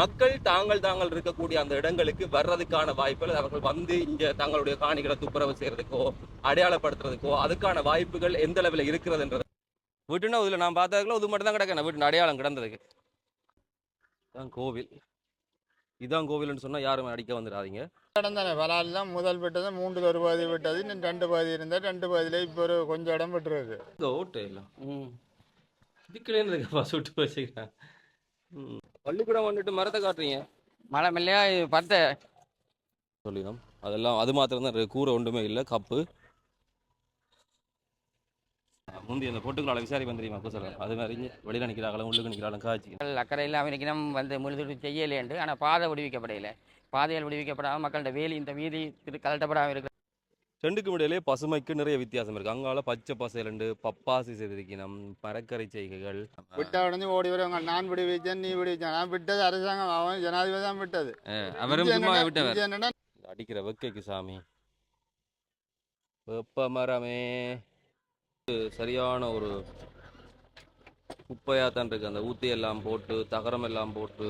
மக்கள் தாங்கள் தாங்கள் இருக்கக்கூடிய அந்த இடங்களுக்கு வர்றதுக்கான வாய்ப்புகள் அவர்கள் வந்து இங்க தங்களுடைய காணிகளை துப்புரவு செய்யறதுக்கோ அடையாளப்படுத்துறதுக்கோ அதுக்கான வாய்ப்புகள் எந்த அளவில் இருக்கிறதுன்றது வீட்டுனா இதுல நான் பார்த்ததுல இது மட்டும் தான் கிடக்கேன் வீட்டு அடையாளம் கிடந்ததுக்கு. இதான் கோவில். இதான் கோவில்னு சொன்னா யாரும் அடிக்க வந்துடாதீங்க. இடம் பலாலெல்லாம் முதல் விட்டது மூன்று ஒரு பாதி விட்டது இன்னும் ரெண்டு பாதி இருந்தால் ரெண்டு பாதியில இப்போ ஒரு கொஞ்சம் இடம் விட்டுருக்கு இந்த ஓட்டு இல்லை. ம். இதுக்குள்ளே இருக்குப்பா சுட்டு வச்சுக்கிறேன். ம். பள்ளிக்கூடம் வந்துட்டு மரத்தை காட்டுறீங்க? மழை மெல்லையா இது பத்த சொல்லிடும். அதெல்லாம் அது மாத்திரம் தான். கூரை ஒன்றுமே இல்லை. கப்பு. முந்தி அந்த பொட்டுக்களால விசாரிப்பேன் தெரியுமா குசலம் அது மாதிரி வெளியில நிற்கிறாங்களும் உள்ளுக்கு நிற்கிறாலும் காய்ச்சி அக்கறை இல்லாமல் இருக்கணும் வந்து முழுதுட்டு செய்யலேண்டு ஆனால் பாதை விடுவிக்கப்படையில பாதைகள் விடுவிக்கப்படாமல் மக்கள்கிட்ட வேலி இந்த வீதி கலட்டப்படாமல் இருக்கிற ரெண்டுக்கும் இடையிலே பசுமைக்கு நிறைய வித்தியாசம் இருக்கு. அங்கால பச்சை பசைலண்டு பப்பாசி செய்திருக்கணும் மரக்கரை செய்கைகள். விட்டா உடனே ஓடி வருவாங்க. நான் விடி வச்சேன் நீ விடி வச்சேன் நான் விட்டது அரசாங்கம். அவன் ஜனாதிபதி தான் விட்டது. அவரும் விட்டவர். என்னன்னா அடிக்கிற வெக்கைக்கு சாமி. வெப்ப மரமே. சரியான ஒரு குப்பையா தான் இருக்கு. அந்த ஊத்தி எல்லாம் போட்டு தகரம் எல்லாம் போட்டு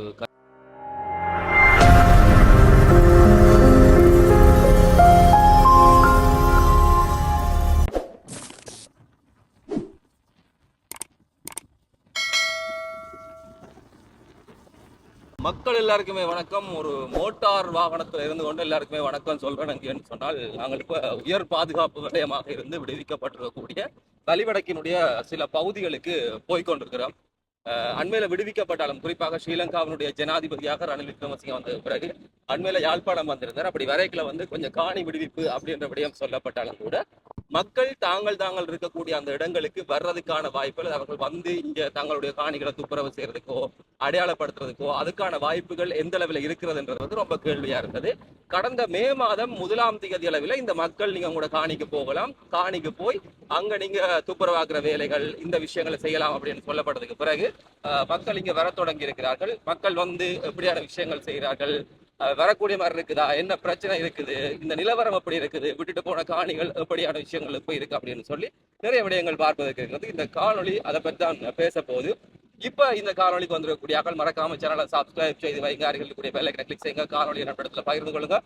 எல்லாருக்குமே வணக்கம். ஒரு மோட்டார் வாகனத்தில் இருந்து கொண்டு எல்லாருக்குமே வணக்கம் சொல்றேன் சொன்னால் நாங்கள் இப்போ உயர் பாதுகாப்பு நிலையமாக இருந்து விடுவிக்கப்பட்டிருக்கக்கூடிய தலிவடக்கினுடைய சில பகுதிகளுக்கு போய்கொண்டிருக்கிறோம் அண்மையில் அண்மையில விடுவிக்கப்பட்டாலும் குறிப்பாக ஸ்ரீலங்காவினுடைய ஜனாதிபதியாக ரணில் விக்ரமசிங்க வந்த பிறகு அண்மையில யாழ்ப்பாணம் வந்திருந்தார். அப்படி வரைக்கில் வந்து கொஞ்சம் காணி விடுவிப்பு அப்படின்ற விடயம் சொல்லப்பட்டாலும் கூட மக்கள் தாங்கள் தாங்கள் இருக்கக்கூடிய அந்த இடங்களுக்கு வர்றதுக்கான வாய்ப்புகள் அவர்கள் வந்து இங்க தங்களுடைய காணிகளை துப்புரவு செய்யறதுக்கோ அடையாளப்படுத்துறதுக்கோ அதுக்கான வாய்ப்புகள் எந்த அளவில் இருக்கிறதுன்றது வந்து ரொம்ப கேள்வியா இருந்தது. கடந்த மே மாதம் முதலாம் தேதி அளவில் இந்த மக்கள் நீங்க உங்களோட காணிக்கு போகலாம். காணிக்கு போய் அங்க நீங்க துப்புரவாக்குற வேலைகள் இந்த விஷயங்களை செய்யலாம் அப்படின்னு சொல்லப்பட்டதுக்கு பிறகு மக்கள் இங்க வர தொடங்கி இருக்கிறார்கள். மக்கள் வந்து எப்படியான விஷயங்கள் செய்கிறார்கள் வரக்கூடிய மாதிரி இருக்குதா? என்ன பிரச்சனை இருக்குது? இந்த நிலவரம் எப்படி இருக்குது? விட்டுட்டு போன காணிகள் எப்படியான விஷயங்கள் இப்போ இருக்கு அப்படின்னு சொல்லி நிறைய விடயங்கள் பார்ப்பதற்கு இருக்கிறது. இந்த காணொலி அதை பற்றி தான் பேச போகுது. இப்போ இந்த காணொலிக்கு வந்திருக்கக்கூடிய ஆக்கள் மறக்காம சேனலை சப்ஸ்கிரைப் செய்து வைங்க. அருகில் கூடிய பெல் கிளிக் செய்யுங்க. காணொலி என்ன இடத்துல பகிர்ந்து கொள்ளுங்க.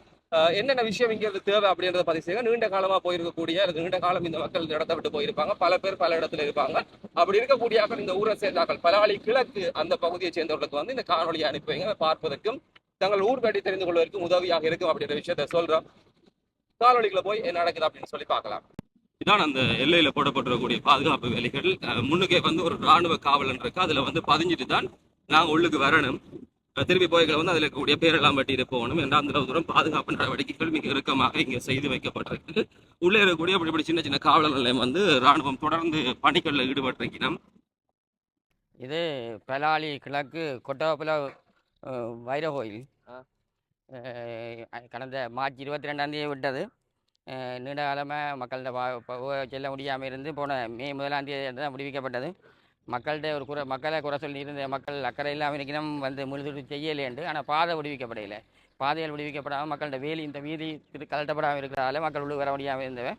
என்னென்ன விஷயம் இங்கிறது தேவை அப்படின்றத பதிவு செய்யுங்க. நீண்ட காலமாக போயிருக்கக்கூடிய அல்லது நீண்ட காலம் இந்த மக்கள் இடத்த விட்டு போயிருப்பாங்க. பல பேர் பல இடத்துல இருப்பாங்க. அப்படி இருக்கக்கூடிய ஆக்கள் இந்த ஊரை சேர்ந்தாக்கள் பலாளி கிழக்கு அந்த பகுதியை சேர்ந்தவர்களுக்கு வந்து இந்த காணொலியை அனுப்பி வைங்க. பார்ப்பதற்கும் தங்கள் ஊர் பற்றி தெரிந்து கொள்வதற்கும் உதவியாக இருக்கும் அப்படின்ற விஷயத்த சொல்றோம். காணொலிக்குள்ள போய் என்ன நடக்குது அப்படின்னு சொல்லி பார்க்கலாம். இதான் அந்த எல்லையில போடப்பட்டிருக்கக்கூடிய பாதுகாப்பு வேலைகள். முன்னுக்கே வந்து ஒரு ராணுவ காவலன் இருக்கு. அதுல வந்து பதிஞ்சிட்டு தான் நாங்க உள்ளுக்கு வரணும். அஹ் திருப்பி போய்களை வந்து அதுல இருக்கக்கூடிய பேரெல்லாம் வெட்டிட்டு போகணும். என்ற அந்த தூரம் பாதுகாப்பு நடவடிக்கைகள் மிக இறுக்கமாக இங்க செய்து வைக்கப்பட்டிருக்கு. உள்ளே இருக்கக்கூடிய இப்படி இப்படி சின்ன சின்ன காவலர் நிலையம் வந்து ராணுவம் தொடர்ந்து பணிகளில் ஈடுபட்டிருக்கணும் இது பலாலி கிழக்கு கொட்டவப்பல வைர கோயில் ஆ. அஹ் கடந்த மார்ச் இருபத்தி ரெண்டாந்தேதி விட்டது. நீண்ட காலமாக மக்கள்கிட்ட செல்ல முடியாமல் இருந்து போன மே முதலாம் தேதி தான் விடுவிக்கப்பட்டது. மக்கள்கிட்ட ஒரு குறை மக்களை குறை சொல்லி இருந்த மக்கள் அக்கறை இல்லாமல் இருக்கணும் வந்து முழுதுட்டு செய்யலேண்டு ஆனால் பாதை விடுவிக்கப்படையில பாதைகள் விடுவிக்கப்படாமல் மக்கள்கிட்ட வேலி இந்த வீதி திரு கலட்டப்படாமல் இருக்கிறதால மக்கள் உள்ள வர முடியாமல் இருந்தவன்.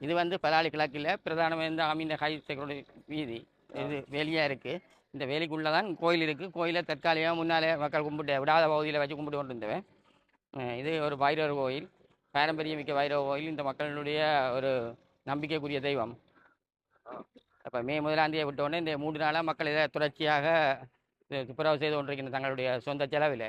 இது வந்து பலாலி கிழக்கில் பிரதானமாக இந்த அமீன ஹை செக்யூரிட்டி வீதி. இது வேலியாக இருக்குது இந்த வேலைக்குள்ளே தான் கோயில் இருக்குது கோயிலை தற்காலிகமாக முன்னாலே மக்கள் கும்பிட்டு விடாத பகுதியில் வச்சு கும்பிட்டு கொண்டு இருந்தவன் இது ஒரு பைரவர் கோயில். பாரம்பரியமிக்க பைரவ கோயில். இந்த மக்களுடைய ஒரு நம்பிக்கைக்குரிய தெய்வம். அப்போ மே முதலாந்தியை விட்டோடனே இந்த மூன்று நாளாக மக்கள் இதை தொடர்ச்சியாக இது துப்புரவு செய்து கொண்டிருக்கின்ற தங்களுடைய சொந்த செலவில்.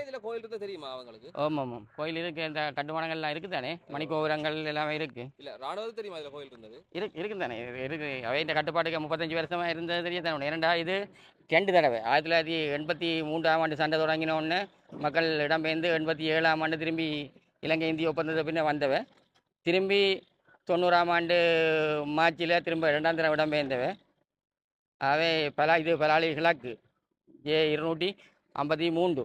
இதுல கோயில் இருந்தா தெரியுமா அவங்களுக்கு? ஆமாம் ஆமாம் கோயில் இருக்குது இந்த கட்டுமானங்கள்லாம் இருக்குது தானே மணிக்கோபுரங்கள் எல்லாமே இருக்குது இல்ல ராணுவம் தெரியுமா இதுல கோயில் இருந்தது? இருக்கு இருக்கு தானே இருக்கு. அவை இந்த கட்டுப்பாட்டுக்கு முப்பத்தஞ்சு வருஷமா இருந்தது தெரிய தானே இரண்டா இது ரெண்டு தடவை. ஆயிரத்தி தொள்ளாயிரத்தி எண்பத்தி மூன்றாம் ஆண்டு சண்டை தொடங்கின உடனே மக்கள் இடம்பெயர்ந்து எண்பத்தி ஏழாம் ஆண்டு திரும்பி இலங்கை இந்திய ஒப்பந்தத்தை பின்ன வந்தவ திரும்பி தொண்ணூறாம் ஆண்டு மார்ச்சில் திரும்ப ரெண்டாம் தடவை இடம்பெயர்ந்தவ அவை பலா இது பலாளி கிழக்கு. ஏ இருநூற்றி ஐம்பத்தி மூன்று.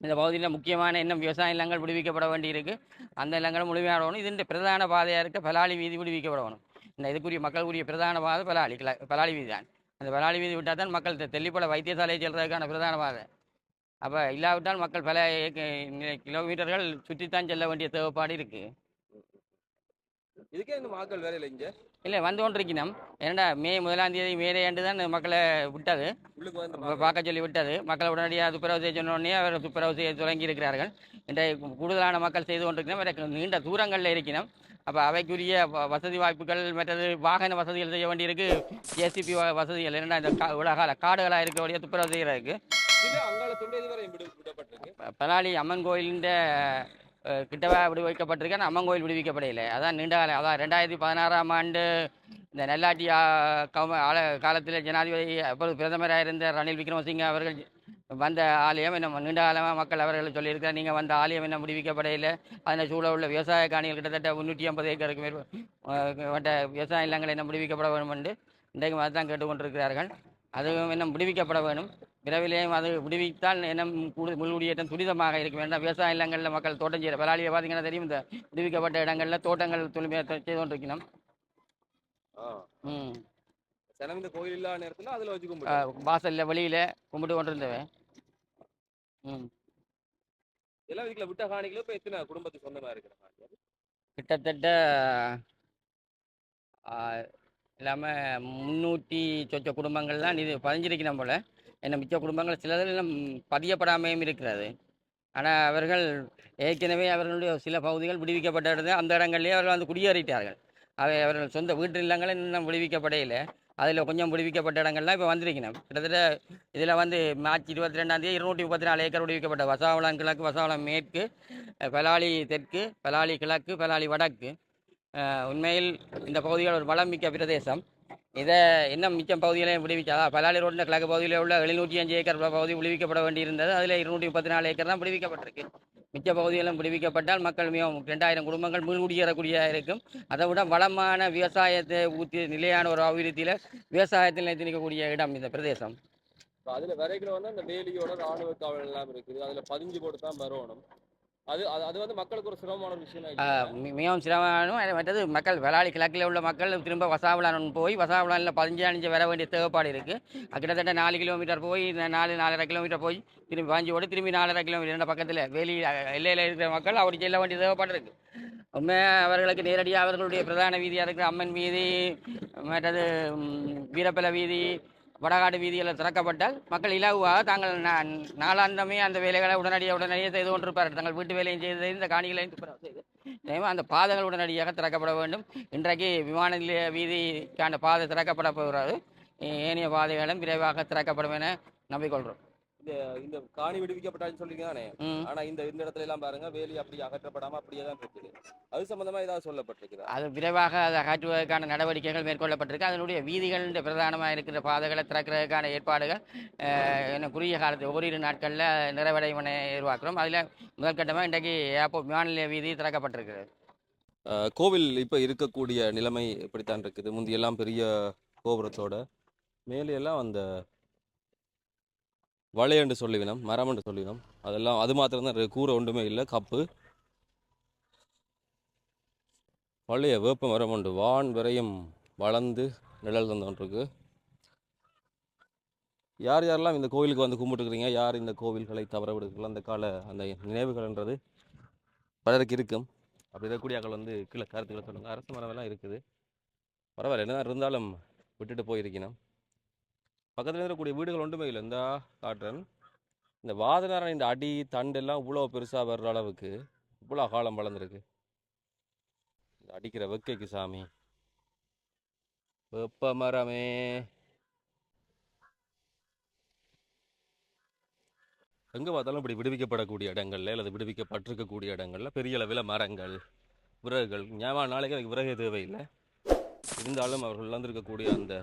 இந்த பகுதியில் முக்கியமான இன்னும் விவசாய நிலங்கள் விடுவிக்கப்பட வேண்டியிருக்கு அந்த நிலங்களும் முழுமையாடணும் இது பிரதான பாதையாக இருக்க பலாளி வீதி விடுவிக்கப்படணும். இந்த இதுக்குரிய மக்களுக்குரிய பிரதான பாதை பலாளி கிள பலாளி வீதி தான். அந்த பலாளி வீதி விட்டால் தான் மக்கள் தெல்லிப்பட வைத்தியசாலையை செல்றதுக்கான பிரதான பாதை. அப்போ இல்லாவிட்டால் மக்கள் பல கிலோமீட்டர்கள் சுற்றித்தான் செல்ல வேண்டிய தேவைப்பாடு இருக்குது இதுக்கே இந்த மக்கள் வேலையில இங்க. இல்லை வந்து கொண்டிருக்கணும். ஏன்னா மே முதலாம் தேதி மேலே ஆண்டு தான் மக்களை விட்டது. பார்க்க சொல்லி விட்டது. மக்கள் உடனடியாக துப்புரவு செய்ய சொன்ன உடனே அவர் துப்புரவு செய்ய தொடங்கி இருக்கிறார்கள். இன்றைய கூடுதலான மக்கள் செய்து கொண்டிருக்கணும். வேற நீண்ட தூரங்களில் இருக்கணும். அப்போ அவைக்குரிய வசதி வாய்ப்புகள் மற்றது வாகன வசதிகள் செய்ய வேண்டியிருக்கு. ஜேசிபி வசதிகள். என்னென்னா இந்த கா உலகால காடுகளாக இருக்கக்கூடிய துப்புரவு செய்கிறதுக்கு இதுல அங்கால தொண்டேதி வரை விடு விடப்பட்டிருக்கு. ப- பலாலி அம்மன் கோயிலின் கிட்டவா விடுவிக்கப்பட்டிருக்கேன் அம்மன் கோயில் விடுவிக்கப்படையில அதான் நீண்ட காலம் அதான் ரெண்டாயிரத்தி பதினாறாம் ஆண்டு இந்த நெல்லாட்டி கவ காலத்தில் ஜனாதிபதி அப்பொழுது பிரதமராக இருந்த ரணில் விக்ரமசிங்க அவர்கள் வந்த ஆலயம் என்ன நீண்ட காலமாக மக்கள் அவர்கள் சொல்லியிருக்கிறார் நீங்கள் வந்த ஆலயம் என்ன முடிவிக்கப்படையில அதனை சூழ உள்ள விவசாய காணிகள் கிட்டத்தட்ட முந்நூற்றி ஐம்பது ஏக்கருக்கு மேற்பட்ட விவசாய நிலங்கள் என்ன முடிவிக்கப்பட வேண்டும் என்று இன்றைக்கு அதுதான் கேட்டுக்கொண்டிருக்கிறார்கள். அதுவும் இன்னும் விடுவிக்கப்பட வேண்டும். விரைவிலேயும் அது விடுவித்தால் இன்னும் கூடு முள்குடியேற்றம் துரிதமாக இருக்கும் ஏன்னா விவசாய நிலங்களில் மக்கள் தோட்டம் செய்கிற பலாலியை பார்த்தீங்கன்னா தெரியும். இந்த விடுவிக்கப்பட்ட இடங்களில் தோட்டங்கள் துளிமையாக செய்து கொண்டிருக்கணும். ம். இந்த கோயில் இல்லாத நேரத்துல அதுல வச்சு கும்பிட்டு வாசல்ல வெளியில கும்பிட்டு கொண்டிருந்தவன் ம். எல்லாம் இதுக்குள்ள விட்ட காணிகளும் இப்ப எத்தனை குடும்பத்துக்கு சொந்தமா இருக்கிற? கிட்டத்தட்ட இல்லாமல் முந்நூற்றி சொச்ச குடும்பங்கள்லாம் இது பதிஞ்சிருக்கணும் போல். என்ன மிச்ச குடும்பங்கள் சிலதில் இன்னும் பதியப்படாமையும் இருக்கிறது. ஆனால் அவர்கள் ஏற்கனவே அவர்களுடைய சில பகுதிகள் விடுவிக்கப்பட்ட அந்த இடங்கள்லேயே அவர்கள் வந்து குடியேறிட்டார்கள். அவை அவர்கள் சொந்த வீட்டு நிலங்கள் இன்னும் விடுவிக்கப்படையில். அதில் கொஞ்சம் விடுவிக்கப்பட்ட இடங்கள்லாம் இப்போ வந்திருக்கணும். கிட்டத்தட்ட இதில் வந்து மார்ச் இருபத்தி ரெண்டாந்தேதி இருநூற்றி முப்பத்தி நாலு ஏக்கர் விடுவிக்கப்பட்ட வசாவளம் கிழக்கு வசாவளம் மேற்கு பலாலி தெற்கு பலாலி கிழக்கு பலாலி வடக்கு. உண்மையில் இந்த பகுதிகள் ஒரு வளம் மிக்க பிரதேசம். இதை இன்னும் மிச்சம் பகுதிகளையும் விடுவிக்காதா? பலாலி ரோட்டில் கிழக்கு பகுதியில் உள்ள எழுநூற்றி அஞ்சு ஏக்கர் பகுதி விடுவிக்கப்பட வேண்டியிருந்தது. அதில் இருநூற்றி முப்பத்தி நாலு ஏக்கர் தான் விடுவிக்கப்பட்டிருக்கு. மிச்ச பகுதிகளும் விடுவிக்கப்பட்டால் மக்கள் மிகவும் ரெண்டாயிரம் குடும்பங்கள் மீள்குடியேறக்கூடியதாக இருக்கும். அதை விட வளமான விவசாயத்தை ஊற்றி நிலையான ஒரு அபிவிருத்தியில் விவசாயத்தில் நிலைத்து நிற்கக்கூடிய இடம் இந்த பிரதேசம். அதில் அதுல வரைக்கும் வந்து அந்த வேலியோட ராணுவ காவல் எல்லாம் இருக்குது. அதில் பதிஞ்சு போட்டு தான் வரணும். அது அது வந்து மக்களுக்கு ஒரு சிரமமான ஒரு விஷயம் மிகவும் சிரமமானும் அது மற்றது மக்கள் வெளாளி கிழக்கில் உள்ள மக்கள் திரும்ப வசாவிளான் போய் வசாவிளானில் பதினஞ்சு அணிஞ்சு வர வேண்டிய தேவைப்பாடு இருக்குது கிட்டத்தட்ட நாலு கிலோமீட்டர் போய் நாலு நாலரை கிலோமீட்டர் போய் திரும்பி பாஞ்சு ஓடி திரும்பி நாலரை கிலோமீட்டர் ரெண்டு பக்கத்தில் அஹ், எல்லையில் இருக்கிற மக்கள் அப்படி செல்ல வேண்டிய தேவைப்பாடு இருக்குது உண்மையாக அவர்களுக்கு நேரடியாக அவர்களுடைய பிரதான வீதியாக இருக்கிற அம்மன் வீதி மற்றது வீரப்பல வீதி வடகாடு வீதியில் திறக்கப்பட்டால் மக்கள் இலகுவாக தாங்கள் நா- நாளாந்தமே அந்த வேலைகளை உடனடியாக உடனடியாக செய்து கொண்டிருப்பார்கள். தங்கள் வீட்டு வேலையும் செய்து இந்த காணிகளையும் துப்புரவு செய்து அந்த பாதைகள் உடனடியாக திறக்கப்பட வேண்டும். இன்றைக்கு விமான நிலைய வீதிக்கான பாதை திறக்கப்பட போகிறது. ஏனைய பாதைகளும் விரைவாக திறக்கப்படும் என நம்பிக்கொள்கிறோம். இந்த இந்த காணி விடுவிக்கப்பட்டான்னு சொல்றீங்க தானே. ஆனா இந்த இந்த இடத்துல எல்லாம் பாருங்க வேலி அப்படி அகற்றப்படாம அப்படியே தான் இருக்குது அது சம்பந்தமா ஏதாவது சொல்லப்பட்டிருக்குதா? அது விரைவாக அதை அகற்றுவதற்கான நடவடிக்கைகள் மேற்கொள்ளப்பட்டிருக்கு. அதனுடைய வீதிகள் பிரதானமாக இருக்கிற பாதைகளை திறக்கிறதுக்கான ஏற்பாடுகள் இன்னும் குறுகிய காலத்தில் ஓரிரு நாட்களில் நிறைவடையும் என எதிர்பார்க்கிறோம் அதில் முதற்கட்டமாக இன்றைக்கு ஏர்போர்ட் விமான நிலைய வீதி திறக்கப்பட்டிருக்கிறது கோவில் இப்ப இருக்கக்கூடிய நிலைமை எப்படித்தான் இருக்குது. முந்தியெல்லாம் பெரிய கோபுரத்தோட மேலே எல்லாம் அந்த வளையண்டு சொல்லிவினோம் மரமண்டு சொல்லிவினோம். அதெல்லாம் அது மாத்திரம் தான் கூரை ஒன்றுமே இல்லை கப்பு. பழைய வேப்ப மரம் உண்டு வான் விரையும் வளர்ந்து நிழல் தந்தோன்றிருக்கு யார் யாரெல்லாம் இந்த கோவிலுக்கு வந்து கும்பிட்டுருக்குறீங்க? யார் இந்த கோவில்களை தவற விடுக்கலாம் அந்த கால அந்த நினைவுகள்ன்றது பலருக்கு இருக்கும். அப்படி இருக்கக்கூடிய வந்து கீழே கருத்துக்களை சொல்லுங்கள் அரசு மரம் எல்லாம் இருக்குது. பரவாயில்ல என்ன இருந்தாலும் விட்டுட்டு போயிருக்கணும். பக்கத்தில் இருக்கக்கூடிய வீடுகள் ஒன்றுமே இல்லை. இந்த காட்டுறன். இந்த வாதனாரன் இந்த அடி தண்டு எல்லாம் இவ்வளோ பெருசாக வர்ற அளவுக்கு இவ்வளோ காலம் வளர்ந்துருக்கு. இந்த அடிக்கிற வெக்கைக்கு சாமி. வெப்ப மரமே. எங்கே பார்த்தாலும் இப்படி விடுவிக்கப்படக்கூடிய இடங்கள்ல அல்லது விடுவிக்கப்பட்டிருக்கக்கூடிய இடங்கள்ல பெரிய அளவில் மரங்கள் விறகுகள். ஞாபகம் நாளைக்கு அதுக்கு விறகு தேவையில்லை. இருந்தாலும் அவர்கள் இழந்திருக்கக்கூடிய அந்த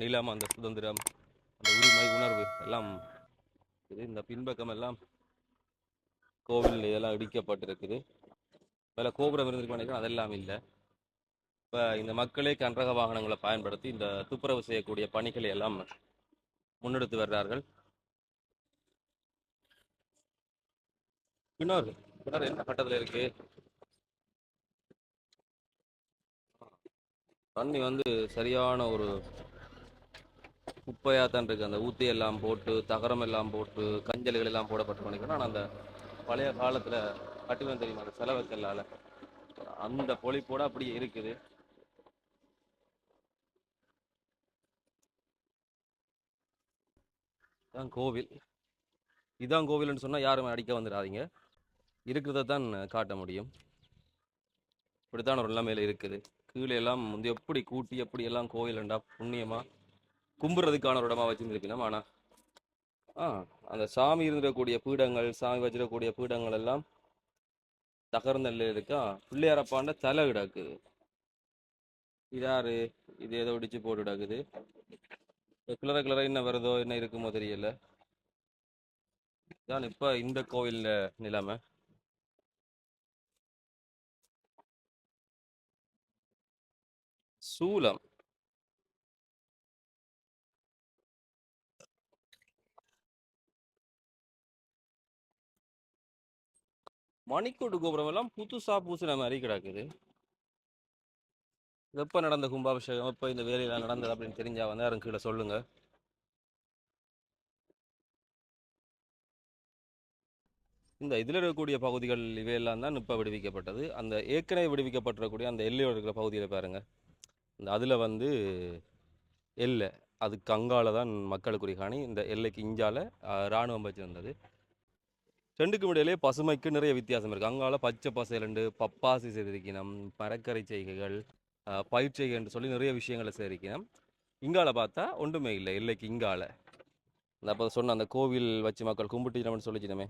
நிலம் அந்த சுதந்திரம் இந்த உரிமை உணர்வு எல்லாம் இது இந்த பின்பக்கம் எல்லாம் கோவில் இதெல்லாம் இடிக்கப்பட்டிருக்குது. மேலே கோபுரம் இருந்திருக்கு நினைக்கிறேன் அதெல்லாம் இல்லை. இப்போ இந்த மக்களே கன்றக வாகனங்களை பயன்படுத்தி இந்த துப்புரவு செய்யக்கூடிய பணிகளை எல்லாம் முன்னெடுத்து வர்றார்கள். கிணறு கிணறு என்ன கட்டத்தில் இருக்கு? தண்ணி வந்து சரியான ஒரு குப்பையாக தான் இருக்குது அந்த ஊத்தி எல்லாம் போட்டு தகரம் எல்லாம் போட்டு கஞ்சல்கள் எல்லாம் போடப்பட்டு பண்ணிக்கணும் ஆனால் அந்த பழைய காலத்தில் கட்டுவேன் தெரியுமா அந்த செலவுக்கல்லால் அந்த பொழிப்போட அப்படியே இருக்குது. இதான் கோவில். இதான் கோவில்னு சொன்னால் யாரும் அடிக்க வந்துடாதீங்க. இருக்கிறத தான் காட்ட முடியும். இப்படித்தான் ஒரு நிலைமையில் இருக்குது. கீழே எல்லாம் வந்து எப்படி கூட்டி எப்படி எல்லாம் கோயிலண்டா புண்ணியமாக கும்புறதுக்கான ஒரு இடமா வச்சிருந்துருக்கணும் ஆனா ஆ அந்த சாமி இருந்திருக்கக்கூடிய பீடங்கள் சாமி வச்சிருக்கக்கூடிய பீடங்கள் எல்லாம் தகர்ந்த நிலையில இருக்கா? பிள்ளையாரப்பாண்ட தலை கிடக்குது. இதாரு இது ஏதோ இடிச்சு போட்டு கிடக்குது. கிளற கிளற என்ன வருதோ என்ன இருக்குமோ தெரியல. இதான் இப்ப இந்த கோவில் நிலைமை. சூலம். மணிக்கூட்டு கோபுரம் எல்லாம் புதுசா பூசின மாதிரி கிடக்குது. எப்ப நடந்த கும்பாபிஷேகம்? எப்ப இந்த வேலையெல்லாம் நடந்தது அப்படின்னு தெரிஞ்சா வந்து யாரும் கீழே சொல்லுங்க. இந்த இதில் இருக்கக்கூடிய பகுதிகள் இவையெல்லாம் தான் இப்போ விடுவிக்கப்பட்டது. அந்த ஏற்கனவே விடுவிக்கப்பட்டிருக்கக்கூடிய அந்த எல்லையோடு இருக்கிற பகுதியில் பாருங்கள் இந்த அதில் வந்து எல்லை அதுக்கு அங்கால தான் மக்களுக்குரிய காணி. இந்த எல்லைக்கு இஞ்சால இராணுவம் ராணுவம் வச்சிருந்தது. ரெண்டுக்கும் இடையிலே பசுமைக்கு நிறைய வித்தியாசம் இருக்குது அங்கால பச்சை பசைலண்டு பப்பாசி செய்திருக்கணும் மரக்கரை செய்கைகள் பயிர் செய்கை என்று சொல்லி நிறைய விஷயங்களை சேரிக்கணும் இங்கால பார்த்தா ஒன்றுமே இல்லை. இல்லைக்கு இங்கால. இந்த அப்போ சொன்ன அந்த கோவில் வச்சு மக்கள் கும்பிட்டு சொல்லிச்சினமே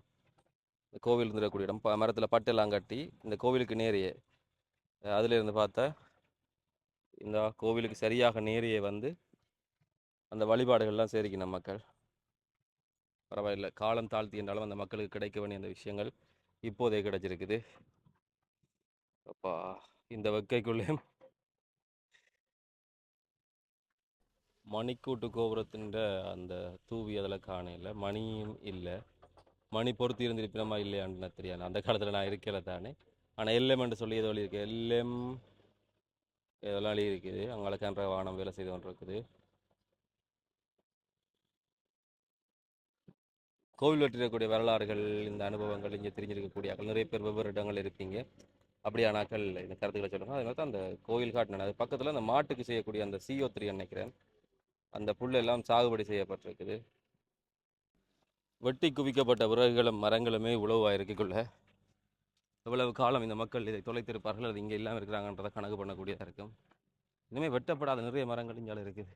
இந்த கோவில் இருந்துடக்கூடிய இடம். ப- மரத்தில் பட்டெல்லாம் கட்டி இந்த கோவிலுக்கு நேரையே. அதிலிருந்து பார்த்தா இந்த கோவிலுக்கு சரியாக நேரையே வந்து அந்த வழிபாடுகள்லாம் சேரிக்கணும் மக்கள். பரவாயில்லை. காலம் தாழ்த்தி என்றாலும் அந்த மக்களுக்கு கிடைக்க வேண்டிய அந்த விஷயங்கள் இப்போதே கிடைச்சிருக்குது. அப்பா இந்த வெக்கைக்குள்ளே மணிக்கூட்டு கோபுரத்தின் அந்த தூவி அதில் காணையில் மணியும் இல்லை. மணி பொறுத்து இருந்திருப்பினமா இல்லையான்னு தெரியாது. அந்த காலத்தில் நான் இருக்கல தானே. ஆனால் என்று சொல்லி ஏதோ இருக்கு. எல்எம் இதெல்லாம் எழுதி இருக்குது அங்கே கேமரா வாகனம் வேலை செய்து கொண்டு இருக்குது கோவில் வெற்றிருக்கக்கூடிய வரலாறுகள் இந்த அனுபவங்கள் இங்கே தெரிஞ்சிருக்கக்கூடிய ஆக்கள். நிறைய பேர் வெவ்வேறு இடங்கள் இருப்பீங்க. அப்படியானாக்கள் இந்த கருத்துக்களை சொல்லுங்கள் அதனால தான் அந்த கோயில் காட்டினேன். அது பக்கத்தில் அந்த மாட்டுக்கு செய்யக்கூடிய அந்த சிஓ த்ரீ நினைக்கிறேன். அந்த புல்லெல்லாம் சாகுபடி செய்யப்பட்டிருக்குது. வெட்டி குவிக்கப்பட்ட விறகுகளும் மரங்களுமே உழவாயிருக்குள்ள எவ்வளவு காலம் இந்த மக்கள் இதை தொலைத்திருப்பார்கள். அது இங்கே இல்லாமல் இருக்கிறாங்கன்றதை கணக்கு பண்ணக்கூடியதாக இருக்கும். இனிமேல் வெட்டப்படாத நிறைய மரங்கள் இங்கே இருக்குது.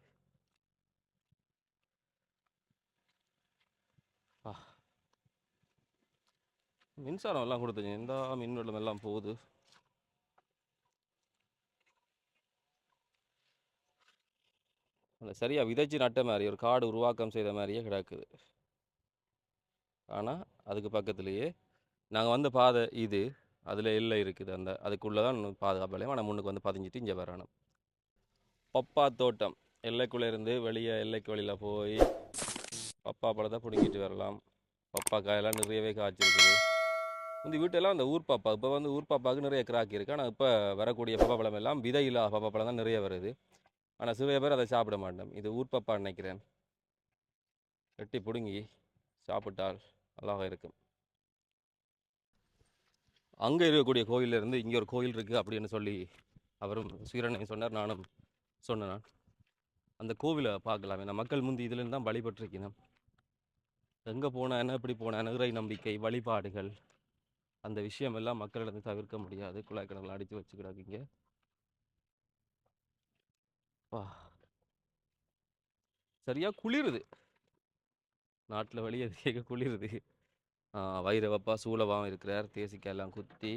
மின்சாரம் எல்லாம் கொடுத்துச்சு இந்த மின் வெள்ளம் எல்லாம் போகுது. சரியாக சரியா விதைச்சு நட்ட மாதிரி ஒரு காடு உருவாக்கம் செய்த மாதிரியே கிடக்குது. ஆனால் அதுக்கு பக்கத்துலேயே நாங்கள் வந்த பாதை இது அதில் இல்லை இருக்குது. அந்த அதுக்குள்ளே தான் பாதுகாப்பு இல்லையா ஆனால் முன்னுக்கு வந்து பதிஞ்சிட்டு இங்கே வரணும். பப்பா தோட்டம். எல்லைக்குள்ளே இருந்து வெளியே எல்லைக்கு வெளியில் போய் பப்பா பழத்தை பிடுங்கிட்டு வரலாம். பப்பா காயெல்லாம் நிறையவே காய்ச்சிருக்குது. இந்த வீட்டெல்லாம் அந்த ஊர் பாப்பா. இப்போ வந்து ஊர் பாப்பாவுக்கு நிறைய கிராக்கி இருக்குது ஆனால் இப்போ வரக்கூடிய பப்பாப்பழம் எல்லாம் விதை பப்பாப்பழம் தான் நிறைய வருது. ஆனால் சிறிய பேர் அதை சாப்பிட மாட்டோம். இது ஊர் பாப்பா நினைக்கிறேன். வெட்டி பிடுங்கி சாப்பிட்டால் நல்லாக இருக்கும். அங்கே இருக்கக்கூடிய கோயிலேருந்து இங்கே ஒரு கோயில் இருக்குது அப்படின்னு சொல்லி அவரும் சீரனை சொன்னார். நானும் சொன்னேன் நான். அந்த கோவிலை பார்க்கலாம். ஏன்னா மக்கள் முந்தி இதுலேருந்து தான் வழிபட்டிருக்கணும் எங்கே போனால் என்ன எப்படி போனால் இறை நம்பிக்கை வழிபாடுகள் அந்த விஷயம் எல்லாம் மக்களிடம் தவிர்க்க முடியாது. குழாய் கிணறுல அடித்து வச்சுக்கிறாங்க வா. சரியாக குளிருது. நாட்டில் வெளியே கேட்க குளிருது? வைரவப்பா சூளவாம் இருக்கிறார். தேசிக்கெல்லாம் குத்தி.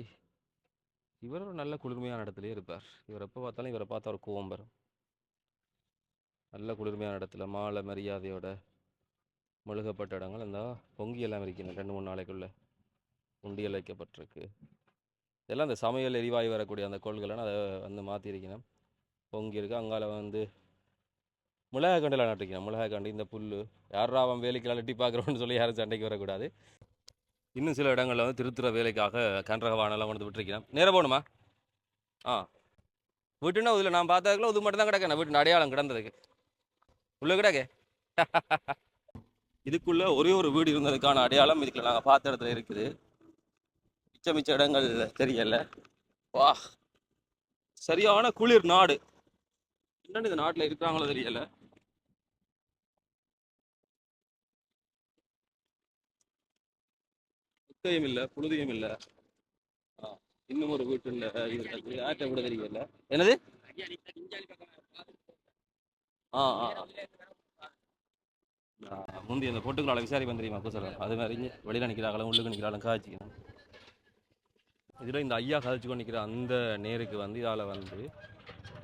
இவர் ஒரு நல்ல குளிர்மையான இடத்துலயே இருப்பார். இவர் எப்போ பார்த்தாலும் இவரை பார்த்தா ஒரு கோவம் வரும் நல்ல குளிர்மையான இடத்துல மாலை மரியாதையோட மொழுகப்பட்ட இடங்கள். இந்த பொங்கி எல்லாம் இருக்கணும் ரெண்டு மூணு நாளைக்குள்ளே. உண்டியல் வைக்கப்பட்டிருக்கு. இதெல்லாம் அந்த சமையல் எரிவாயு வரக்கூடிய அந்த கோள்கள்லாம் அதை வந்து மாற்றிருக்கணும் பொங்கியிருக்கு அங்கால வந்து மிளகாய் கண்டில் நட்டிருக்கணும் மிளகாய் கண்டு இந்த புல் யாரா அவன் வேலைக்கெல்லாம் எட்டி பார்க்குறோன்னு சொல்லி யாரும் சண்டைக்கு வரக்கூடாது. இன்னும் சில இடங்களில் வந்து திருத்துற வேலைக்காக கன்றக வானெல்லாம் கொண்டு விட்டுருக்கணும். நேராக போகணுமா? ஆ. வீட்டுன்னா இதில் நான் பார்த்ததுக்குள்ள இது மட்டும் தான் கிடக்கேன் வீட்டு அடையாளம் கிடந்ததுக்கு. உள்ள கிடக்கே. இதுக்குள்ளே ஒரே ஒரு வீடு இருந்ததுக்கான அடையாளம் இதுக்குள்ள நாங்கள் பார்த்த இடத்துல இருக்குது. மிச்ச மிச்ச இடங்கள் தெரியல. வா. சரியான குளிர் நாடு. என்னன்னு இந்த நாட்டில் இருக்கிறாங்களோ தெரியல. புத்தையும் இல்ல புழுதியும் இல்லை. இன்னும் ஒரு வீட்டுல இல்லை. யார்கிட்ட கூட தெரியல. என்னது? ஆ ஆ. ஆ. முந்தி அந்த பொட்டுக்களால விசாரிப்பேன் தெரியுமா? குசல அது மாதிரி இங்க வெளியில நிக்கிறாங்களும் உள்ளுக்கு நிக்கிறாங்களும் காய்ச்சிக்கணும் இதில் இந்த ஐயா கதைச்சு கொண்டிருக்கிற அந்த நேருக்கு வந்து இதால் வந்து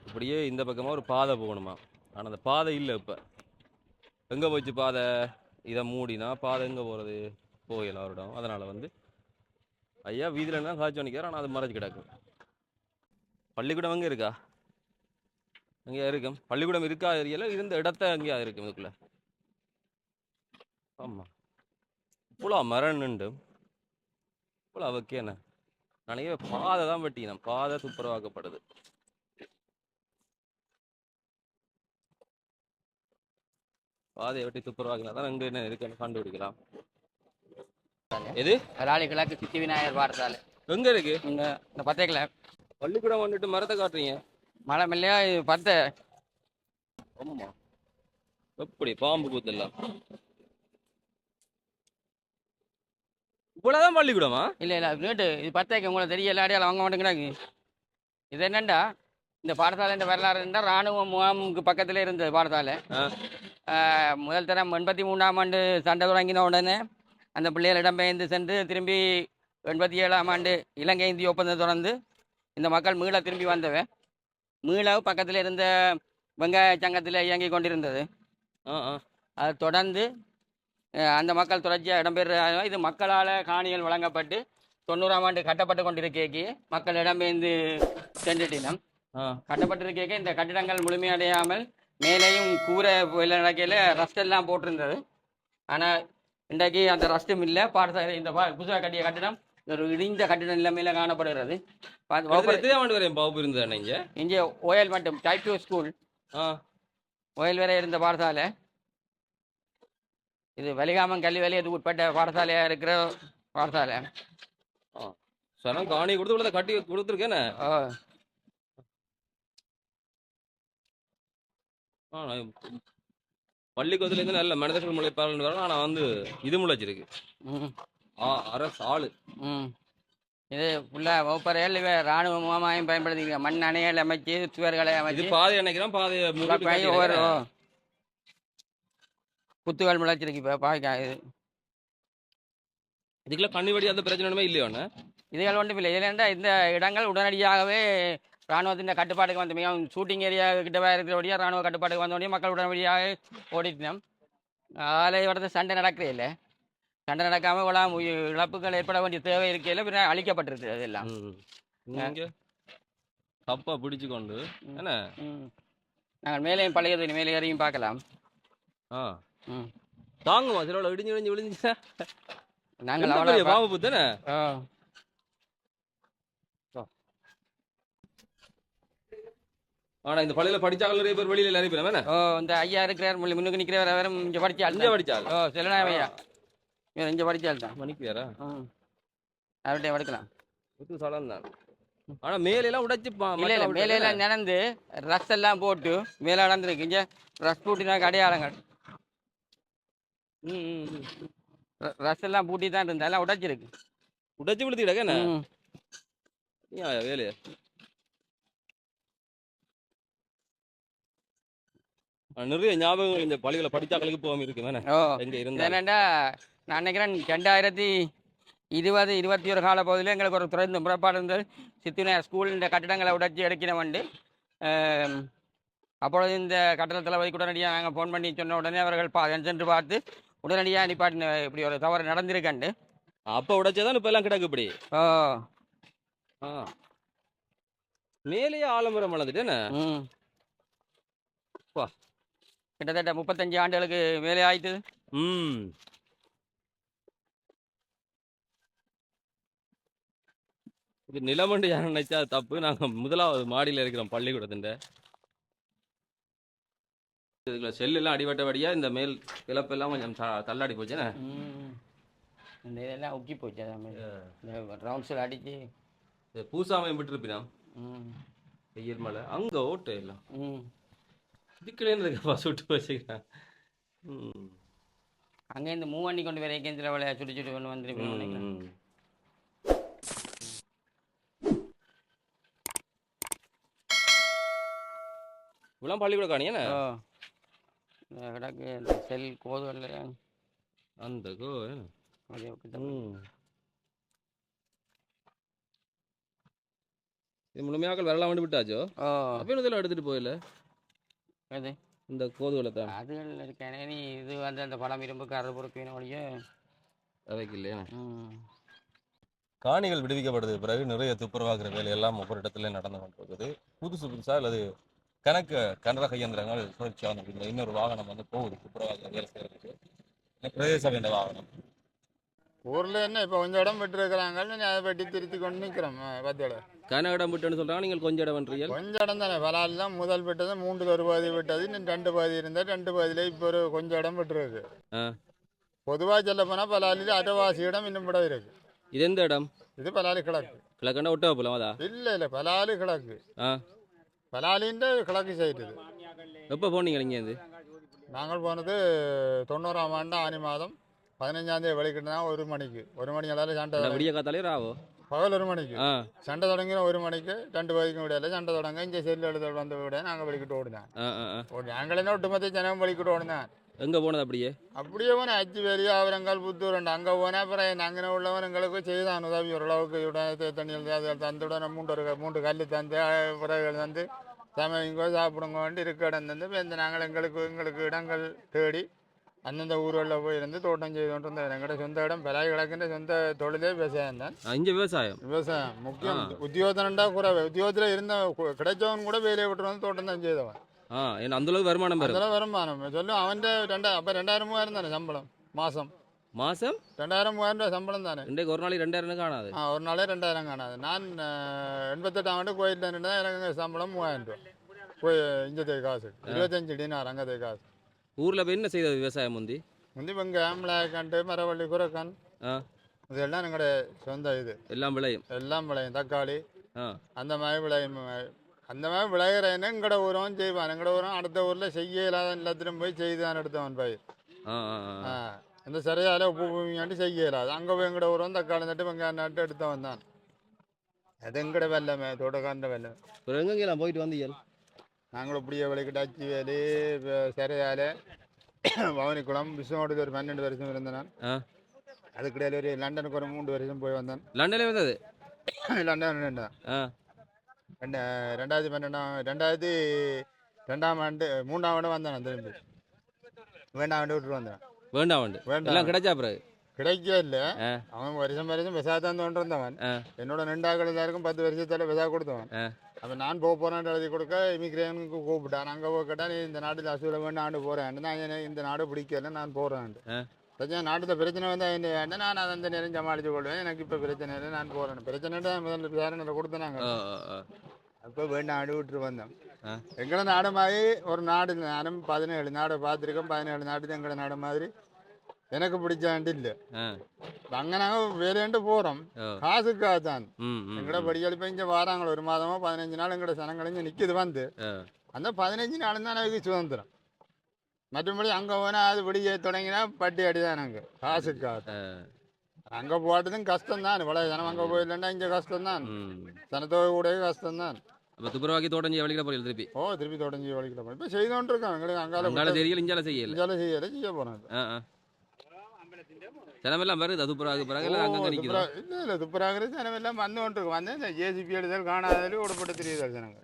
இப்படியே இந்த பக்கமாக ஒரு பாதை போகணுமா? ஆனால் அந்த பாதை இல்லை இப்போ. எங்கே போச்சு பாதை? இதை மூடினா பாதை எங்கே போகிறது போகல அவரிடம் அதனால் வந்து ஐயா வீதியில் தான் காய்ச்சி நிற்கிறார். ஆனால் அது மறைச்சு கிடக்கும் பள்ளிக்கூடம் எங்கே இருக்கா? அங்கேயா இருக்கும். பள்ளிக்கூடம் இருக்கா ஏரியாவில் இருந்த இடத்த எங்கேயா இருக்கும் ஆமாம் ஆமா. இவ்வளோ மரணுண்டு இவ்வளோ அவக்கேன நினைக்க பாதை தான் வெட்டினேன் பாதை துப்புரவாக்கப்படுது பாதையை வெட்டி துப்புரவாக்கினா தான் எங்க என்ன இருக்குன்னு கண்டுபிடிக்கலாம். எது? கலாளி கிழக்கு சித்தி விநாயகர் பாடசாலை எங்க இருக்கு? இங்க இந்த பத்தேக்கில் பள்ளிக்கூடம் வந்துட்டு மரத்தை காட்டுறீங்க? மழை மெல்லையா பத்தை. ஆமா எப்படி பாம்பு கூத்தெல்லாம்? இவ்வளவுதான் பள்ளிக்கூடமா? இல்லை இல்லை நீட்டு இது பத்தேக்கு உங்களுக்கு தெரியல அடையாளம் வாங்க மாட்டேங்கிறாங்க. இது என்னண்டா? இந்த பாடசாலை இந்த வரலாறு இருந்தால் ராணுவ முகாமுக்கு பக்கத்தில் இருந்தது பாடசாலை. முதல் தரம் எண்பத்தி மூணாம் ஆண்டு சண்டை தொடங்கின உடனே அந்த பிள்ளைகள் இடம்பெயர்ந்து சென்று திரும்பி எண்பத்தி ஏழாம் ஆண்டு இலங்கை இந்திய ஒப்பந்தம் தொடர்ந்து இந்த மக்கள் மீள திரும்பி வந்தவன். மீள பக்கத்தில் இருந்த வெங்காய சங்கத்தில் இயங்கி கொண்டிருந்தது. அதை தொடர்ந்து அந்த மக்கள் தொடர்ச்சியாக இடம்பெற இது மக்களால் காணிகள் வழங்கப்பட்டு தொண்ணூறாம் ஆண்டு கட்டப்பட்டு கொண்டிருக்கேக்கு. மக்கள் இடம்பெயர்ந்து சென்றுட்டினம். கட்டப்பட்டிருக்கேக்க. இந்த கட்டிடங்கள் முழுமையடையாமல் மேலேயும் கூரை நடக்கையில் ரஸ்ட் எல்லாம் போட்டிருந்தது. ஆனால் இன்றைக்கு அந்த ரஸ்ட்டும் இல்லை. பாடசாலை இந்த புதுசாக கட்டிய கட்டிடம் ஒரு இடிந்த கட்டிட நிலைமையில் காணப்படுகிறது. இங்க? இங்கே ஓயல் மட்டும் டைப் டூ ஸ்கூல் ஓயல் வரை இருந்த பாடசாலை. இது வலிகாமம் கல்வி வலயத்துக்கு உட்பட்ட பாடசாலையாக இருக்கிற பாடசாலை. சனம் காணி கொடுத்து உள்ளதை கட்டி கொடுத்துருக்கேனே. ஓ ஆ நான் பள்ளிக்கூடத்துல இருந்து நல்ல மனிதர்கள் முளைப்பாளர்கள் வரணும் ஆனா வந்து இது முளைச்சிருக்கு. அரசு ஆளு. இது ஃபுல்லாக வகுப்பறைகள் இவ ராணுவ முகமாயும் பயன்படுத்திக்க மண் அணைகள் அமைச்சு சுவர்களை இது அமைச்சு பாதை நினைக்கிறேன் பாதையை ஃபுல்லா மூடிட்டு பை- ஒவ்வொரு குத்துகள் முளைச்சிருக்கு இப்போ பாய்க்கா இது. இதுக்குள்ள கண்ணி வடி அந்த பிரச்சனை இல்லையோண்ணே இதுகள் ஒன்றும் இல்லை. இதில் இந்த இடங்கள் உடனடியாகவே ராணுவத்தின் கட்டுப்பாட்டுக்கு வந்து மிகவும் ஷூட்டிங் ஏரியா கிட்டவே இருக்கிறபடியாக ராணுவ கட்டுப்பாட்டுக்கு வந்தபடியாக மக்கள் உடனடியாக ஓடிட்டோம் ஆலை இடத்துல சண்டை நடக்கிறே இல்லை. சண்டை நடக்காமல் இவ்வளோ இழப்புகள் ஏற்பட வேண்டிய தேவை இருக்கையில் பின்ன அழிக்கப்பட்டிருக்கு அதெல்லாம். ம். இங்க தப்பா பிடிச்சு கொண்டு. என்ன? நாங்கள் மேலேயும் பழையது மேலே ஏறியும் பார்க்கலாம். ஆ. தாங்குமா சில இடிஞ்சு இடிஞ்சு விழுந்துச்சா நாங்கள் அவ்வளோ பாம்பு புத்தானே? ஆனா இந்த பள்ளியில படிச்சாங்க நிறைய பேர் வெளியில நிறைய பேர் என்ன? ஓ இந்த ஐயா இருக்கிறார் முன்னுக்கு நிற்கிறவர் அவரும் இங்கே படித்தாள் இங்க படிச்சாள் ஓ செல்லனா ஐயா. இவர் இங்கே படித்தாள் தான் மணிக்கு வேற அவர்கிட்ட எடுக்கலாம். புத்து சலம் தான் ஆனா மேல எல்லாம் உடைச்சு இல்லை இல்லை மேலே எல்லாம் நினைந்து ரஸ் எல்லாம் போட்டு மேலே நடந்துருக்கு. இங்கே ரஸ் பூட்டினாக்க அடையாளங்கள் ம், ம், ம். ர- ரஸ் எல்லாம் பூட்டி தான் இருந்தா எல்லாம் உடைச்சிருக்கு உடைச்சு ம். ஏன் வேலையா நிறைய ஞாபகங்கள் இந்த பள்ளிகளை படிச்சாக்களுக்கு போகாம இருக்கு. வேணே. எங்க இருந்தா என்னண்டா நான் நினைக்கிறேன் ரெண்டாயிரத்தி இருபது இருபத்தி ஒரு கால பகுதியில் எங்களுக்கு ஒரு துறைந்த முறைப்பாடு இருந்தது. சித்தினார் ஸ்கூல் இந்த கட்டிடங்களை உடைச்சி எடுக்கிறவண்டு அப்பொழுது இந்த கட்டடத்தில் வைக்க உடனடியாக நாங்கள் ஃபோன் பண்ணி சொன்ன உடனே அவர்கள் பா சென்று பார்த்து உடனடியாக நிப்பாட்டின இப்படி ஒரு தவறு நடந்திருக்கண்டு அப்ப உடைச்சதான் இப்ப எல்லாம் கிடக்கு இப்படி. ஓ ஆ. மேலேயே ஆலமரம் வளர்ந்துட்டு என்ன? ம். வா. கிட்டத்தட்ட முப்பத்தஞ்சு ஆண்டுகளுக்கு மேலே ஆயிட்டு. ம். இது நிலமண்டு யார் நினைச்சா தப்பு. நாங்க முதலாவது மாடியில இருக்கிறோம் பள்ளிக்கூடத்தின் இதுல செல்லெல்லாம் அடிபட்டபடியா இந்த மேல் கிளப்பெல்லாம் கொஞ்சம் தள்ளாடி போச்சுண்ணே ம். இந்த இதெல்லாம் உக்கி போச்சு இந்த ரவுண்ட்ஸில் இது பூசாமையும் விட்டுருப்பினா ம். வெயில் மழை. அங்க ஓட்டு எல்லாம். ம். இதுக்குள்ளே இருக்கப்பா சுட்டு வச்சுக்கிறேன் ம். அங்கேருந்து மூவ் பண்ணி கொண்டு வர கேந்திர வேலையை சுட்டு சுட்டு கொண்டு வந்துருப்பேன். இவ்வளோ பள்ளிக்கூட இந்த கிடக்கு இந்த செல் கோதுவல்ல அந்த கோ ம். இது முழுமையாக வரலாம் வந்து விட்டாச்சோ? ஓ அப்போ இதெல்லாம் எடுத்துட்டு போயில அது இந்த கோதுகளை தான். அதுகள் இருக்கேன் நீ இது வந்து அந்த பழம் இரும்புக்கு அறுபது பொறுப்பின வழியே அவைக்கு இல்லையா காணிகள் விடுவிக்கப்படுது. பிறகு நிறைய துப்புரவாக்குற வேலையெல்லாம் ஒவ்வொரு இடத்துல நடந்து கொண்டிருக்குது. புதுசு புதுசா அல்லது கணக்கு கனரக இயந்திரங்கள் சுழற்சியாக வந்து இன்னொரு வாகனம் வந்து போகுது துப்புரவாக்குற வேலை செய்யறதுக்கு. இந்த பிரதேச வேண்ட வாகனம். ஊரில் என்ன இப்போ கொஞ்சம் இடம் விட்டுருக்குறாங்க அதை வெட்டி திருத்தி கொண்டு நிற்கிறோம் பத்தியோட கன இடம் விட்டுன்னு சொல்றாங்க நீங்கள் கொஞ்சம் இடம் பண்றீங்க கொஞ்சம் இடம் தானே பலாலெலாம் முதல் விட்டது மூன்று ஒரு பாதி விட்டது இன்னும் ரெண்டு பாதி இருந்தால் ரெண்டு பாதியில இப்போ ஒரு கொஞ்சம் இடம் விட்டுருக்கு ஆ. பொதுவாக சொல்ல போனால் பலாலில் அரைவாசி இடம் இன்னும் விட இருக்கு. இது எந்த இடம்? இது பலாலி கிழக்கு. கிழக்கண்டா ஒட்ட போலாம் அதா? இல்லை இல்லை பலாலி கிழக்கு. ஆ. பலாலின்ற கிழக்கு சைடு இது. எப்போ போனீங்க இங்கேருந்து நாங்கள் போனது தொண்ணூறாம் ஆண்டு ஆனி மாதம் பதினஞ்சாம் தேதி வெளிக்கிட்டு ஒரு மணிக்கு. ஒரு மணி அளவில் சண்டை விடிய காத்தாலே ராவோ? பகல் ஒரு மணிக்கு. சண்டை தொடங்கின ஒரு மணிக்கு ரெண்டு பாதிக்கும் விடையில சண்டை தொடங்க இங்கே செல்லு எழுத வந்த விட நாங்கள் வெளிக்கிட்டு ஓடினேன். நாங்களே ஒட்டுமொத்த ஜனம் வெளிக்கிட்டு ஓடினேன். எங்க போனது அப்படியே? அப்படியே போனேன். அச்சு வேலி ஆவரங்கால் புத்தூர் அங்கே போனேன். அப்புறம் அங்கே உள்ளவன் எங்களுக்கு செய்தான். உதவி ஓரளவுக்கு இவ்வளோ தண்ணி அது தந்து விட மூன்று மூன்று கல் தந்து பிறகு தந்து சமைங்க சாப்பிடுங்க வேண்டி இருக்க இடம் தந்து இப்போ இந்த நாங்கள் எங்களுக்கு எங்களுக்கு இடங்கள் தேடி அந்தந்த ஊர்களில் போய் இருந்து தோட்டம் செய்து கொண்டு இருந்தோம் எங்களோட சொந்த இடம் பலாய் கிழக்குன்ற சொந்த தொழிலே விவசாயம் தான். இங்க விவசாயம்? விவசாயம் முக்கியம். உத்தியோகத்தனண்டா குறைவு. உத்தியோகத்தில் இருந்த கிடைச்சவன் கூட வேலையை விட்டு வந்து தோட்டம் தான் செய்தவன். பெறும் அதெல்லாம் வருமானம் சொல்லும் அவன் ரெண்டா அப்போ ரெண்டாயிரம் மூவாயிரம் தானே சம்பளம் மாதம் மாசம் ரெண்டாயிரம் மூவாயிரம் ரூபாய் சம்பளம் தானே இன்றைக்கு ஒரு நாளைக்கு ரெண்டாயிரம் காணாது ஆ ஒரு நாளே ரெண்டாயிரம் காணாது நான் அஹ், எண்பத்தெட்டாம் ஆண்டு கோயிலில் நின்று தான் எனக்கு சம்பளம் மூவாயிரம் ரூபாய் போய் இங்கே காசு இருபத்தஞ்சு டினார் அங்கே காசு ஊர்ல போய் என்ன செய்தது விவசாயம் முந்தி வந்து வெங்காயம் மிளகாய்க்கண்டு மரவள்ளி குரக்கன் ஆ இதெல்லாம் எங்களுடைய சொந்த இது எல்லாம் விளையும் எல்லாம் விளையும் தக்காளி அந்த மாதிரி விளையும் அந்த மாதிரி விளையிறேன்னு எங்கட ஊரும் செய்வான். எங்கட ஊரும் அடுத்த ஊரில் செய்ய இல்லாத எல்லாத்திலும் போய் செய்து தான் எடுத்தவன் பயிர் இந்த சரியால உப்பு பூமியாண்டி செய்ய இயலாது அங்கே போய் எங்கட ஊரும் தக்காளி நட்டு வெங்காயம் நட்டு எடுத்தவன் தான். அது எங்கட வெள்ளமே தோட்டக்காரண்ட வெள்ளமே அப்புறம் எங்கெங்கெல்லாம் போயிட்டு வந்தீங்க நாங்களும் இப்படியே விளக்கிட்டு அச்சு வேலி சரியால பவனிக்குளம் விஷ்ணுவோட ஒரு பன்னெண்டு வருஷம் இருந்தேன் நான். அதுக்கிடையில ஒரு லண்டனுக்கு ஒரு மூன்று வருஷம் போய் வந்தேன். லண்டன்ல வந்தது லண்டன் ரெண்டு ரெண்டாயிரத்தி பன்னெண்டாம் ரெண்டாயிரத்தி ரெண்டாம் ஆண்டு மூணாம் ஆண்டு வந்தேன் திரும்பி. வேண்டாம் ஆண்டு விட்டுட்டு வந்தேன். வேண்டாம் வேண்டு வேண்டாம். கிடைச்சா பிறகு? கிடைக்கவே இல்லை. அவன் வருஷம் வருஷம் விசா தான் தோன்றிருந்தவன் ஆ. என்னோட ரெண்டாக்கள் எல்லாருக்கும் பத்து வருஷத்துல விசா கொடுத்தவன். அப்போ நான் போக போறேன்னு எழுதி கொடுக்க இமிக்ரேனுக்கு கூப்பிட்டான். அங்கே போய் கேட்டால் நீ இந்த நாட்டில் அசூல வேண்டாம் ஆண்டு போகிறேன் நான் இந்த நாடு பிடிக்கல நான் போகிறேன் ஆ. பிரச்சனை நாட்டில் பிரச்சனை வந்து என்ன நான் அதை அந்த நேரம் சமாளித்து கொள்வேன். எனக்கு இப்போ பிரச்சனை இல்லை நான் போகிறேன் பிரச்சனை தான் முதல்ல விசாரணையில் கொடுத்தனாங்க அப்போ வேண்டாம் ஆண்டு விட்டுட்டு வந்தோம். எங்களை நாடு மாதிரி ஒரு நாடு நானும் பதினேழு நாடு பார்த்துருக்கோம் பதினேழு நாடு எங்களை நாடு மாதிரி எனக்கு பிடிச்ச ஆண்டு இல்லை. அங்கே நாங்கள் வேலையாண்டு போகிறோம் ஓ காசுக்காக தான். எங்கட படிக்கல் இங்கே வராங்களோ ஒரு மாதமோ பதினஞ்சு நாள் எங்கட சனங்கள் இங்கே நிற்கிது வந்து அந்த பதினஞ்சு நாள் தான் எனக்கு சுதந்திரம் மற்றபடி அங்கே போனால் அது விடிய தொடங்கினா பட்டி அடிதான் அங்கே. காசுக்காக. அங்கே போட்டதும் கஷ்டம் தான் இவ்வளோ ஜனம் அங்கே போயிடலன்னா இங்கே கஷ்டம் தான் ம். சனத்தொகை கூட கஷ்டம் தான் அப்போ துப்புரவாக்கி தோட்டம் செய்ய வழிக்கிற போறீங்க திருப்பி? ஓ திருப்பி தொடங்கி வலிக்கலாம் இப்போ செய்து கொண்டு இருக்கோம் எங்களுக்கு அங்கால அங்கால தெரியல இஞ்சால செய்யல. இஞ்சால செய்யல செய்ய ஆ ஜனமெல்லாம் வருது துப்புரவாக்கு பிறகு அங்கங்க நிற்குது இல்லை இல்லை துப்புராகிறது ஜனம் எல்லாம் வந்து கொண்டு இருக்கும் வந்து இந்த ஜேசிபி எடுத்தல் காணாதலும் உடப்பட்டு தெரியுது ஜனங்க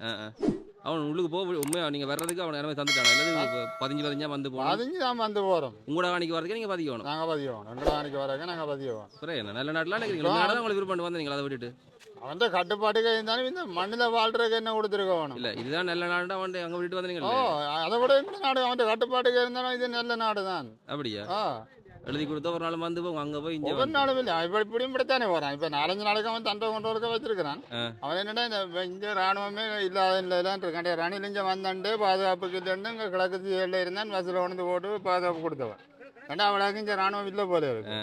அவன் உள்ளுக்கு போக உண்மையா நீங்க வர்றதுக்கு அவன் நேரமே தந்துட்டான்? அல்லது பதிஞ்சு பதிஞ்சா வந்து போகணும். பதிஞ்சு தான் வந்து போகிறோம் உங்களோட காணிக்கு வரதுக்கு நீங்க பதிக்கணும் நாங்கள் பதிவோம் எங்களை அன்னைக்கு வராங்க நாங்கள் பதிவோம் அப்புறம் என்ன நல்ல நாட்டில் நினைக்கிறீங்க? இந்த நாடு உங்களுக்கு விருப்பம் வந்தீங்களா? அதை விட்டுட்டு. அவன் கட்டுப்பாட்டுக்கு இருந்தாலும் இந்த மண்ணில் வாழ்றதுக்கு என்ன கொடுத்துருக்க வேணும் இல்ல இதுதான் நல்ல நாடு அவன் அங்க விட்டு ஓ வந்தீங்க அதை விட எங்க நாடு அவன் கட்டுப்பாட்டுக்கு இருந்தாலும் இது நல்ல நாடு தான் அப்படியா? ஆ. எழுதி கொடுத்தா ஒரு நாள் வந்து அங்க போய் இங்க ஒவ்வொரு நாளும் இல்லை. இப்போ இப்படியும் இப்படித்தானே வரான் இப்போ நாலஞ்சு நாளைக்கு அவன் தண்டை கொண்டு வரக்க வச்சிருக்கிறான். அவன் என்னடா இந்த இங்கே ராணுவமே இல்லாத இல்லைலாம் இருக்கான். ரணில் இங்கே வந்தாண்டு பாதுகாப்புக்கு இல்லைன்னு இங்கே கிழக்கு தீவில் இருந்தான். பஸ்ஸில் கொண்டு போட்டு பாதுகாப்பு கொடுத்தவன். ஏண்டா அவளுக்கு இங்கே ராணுவம் இல்லை போல இருக்கு.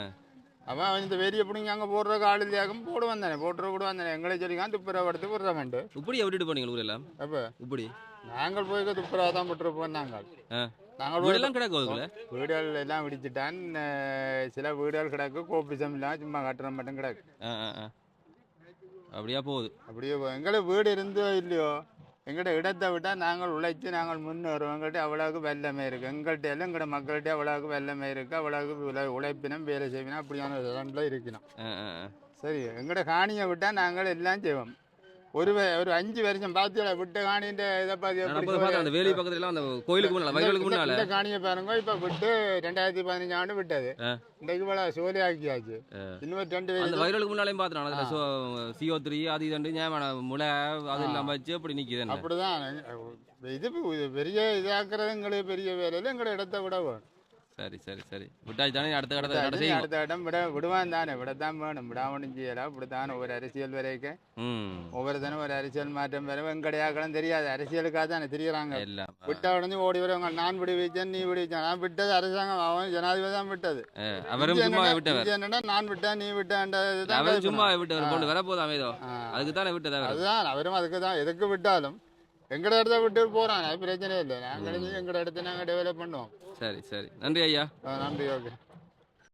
அவன் அவன் இந்த வெறியை பிடிங்க அங்கே போடுற ஆள் இல்லையாக்கும் போடுவான் தானே போட்டுற விடுவான் தானே எங்களை சொல்லிக்கான் துப்புரவு எடுத்து விடுறவன்ட்டு இப்படியே விட்டுட்டு போனீங்க ஊரெல்லாம் அப்போ இப்படி? நாங்கள் போய் துப்புரவா தான் விட்டுருப்போம் நாங்கள். நாங்கள் வீடெல்லாம் கிடக்கு வீடுகள் எல்லாம் இடிச்சிட்டான் அஹ் சில வீடுகள் கிடக்கு கோபிசம் இல்லாம சும்மா கட்டுற மட்டும் கிடக்கு. அப்படியா போகுது. அப்படியே போ- எங்களை வீடு இருந்தோ இல்லையோ எங்கள்ட இடத்தை விட்டால் நாங்கள் உழைச்சி நாங்கள் முன்னேறுவோம். எங்கள்கிட்ட அவ்வளவுக்கு வெள்ளமே இருக்குது எங்கள்கிட்ட எல்லாம் எங்கள்ட மக்கள்கிட்ட அவ்வளவுக்கு வெள்ளமே இருக்குது அவ்வளவுக்கு உழை உழைப்பினம் வேலை செய்வினம் அப்படியான இடம்ல இருக்கணும். சரி எங்கள்ட காணியை விட்டால் நாங்கள் எல்லாம் செய்வோம். ஒரு ஒரு அஞ்சு வருஷம் பார்த்து விட்ட காணின்ற இதை பார்த்து அந்த வேலி பக்கத்துல எல்லாம் அந்த கோயிலுக்கு முன்னால இந்த- காணியை பாருங்க இப்ப விட்டு ரெண்டாயிரத்தி பதினஞ்சு ஆண்டு விட்டது. இன்றைக்கு இவ்வளோ சோலி ஆக்கியாச்சு. இன்னும் ரெண்டு அந்த வயலுக்கு முன்னாலையும் பார்த்தேன் நான் அதில் சிஓ த்ரீ அது இது ஞாபகம் முளை அது இல்லாம வச்சு அப்படி நிக்குது அப்படிதான். இது இது பெரிய இதாக்குறது எங்களுக்கு பெரிய வேலையில எங்களை இடத்த விட வேணும் சரி சரி சரி. விட்டாச்சு தானே அடுத்த கடத்தை கடை செய்யும் அடுத்த இடம் விட விடுவான் தானே. விடத்தான் வேணும். விடாமனும் செய்யலாம். இப்படித்தான் ஒரு அரசியல் வரைக்கும் ஒவ்வொருத்தனும் ஒரு அரசியல் மாற்றம் வரும் எங்கடையாக்களும் தெரியாது. அரசியலுக்காக தானே தெரியுறாங்க. விட்ட உடனே ஓடி வருவாங்க. நான் விடி வச்சேன் நீ விடி வச்சேன் நான் விட்டது அரசாங்கம். அவன் ஜனாதிபதி தான் விட்டது. அவரும் சும்மா விட்டவர். என்னன்னா நான் விட்டேன் நீ விட்டேன் அவரும் சும்மா விட்டவர். கொண்டு வரப்போது அமைதோ. ஆ. அதுக்கு தானே விட்டது அதுதான். அவரும் அதுக்கு தான் எதுக்கு விட்டாலும் எங்கட இடத்த விட்டு போறான் அது பிரச்சனை இல்லை. நாங்கள் எங்கட இடத்த நாங்கள் டெவலப் பண்ணுவோம். சரி சரி. நன்றி ஐயா. நன்றி ஓகே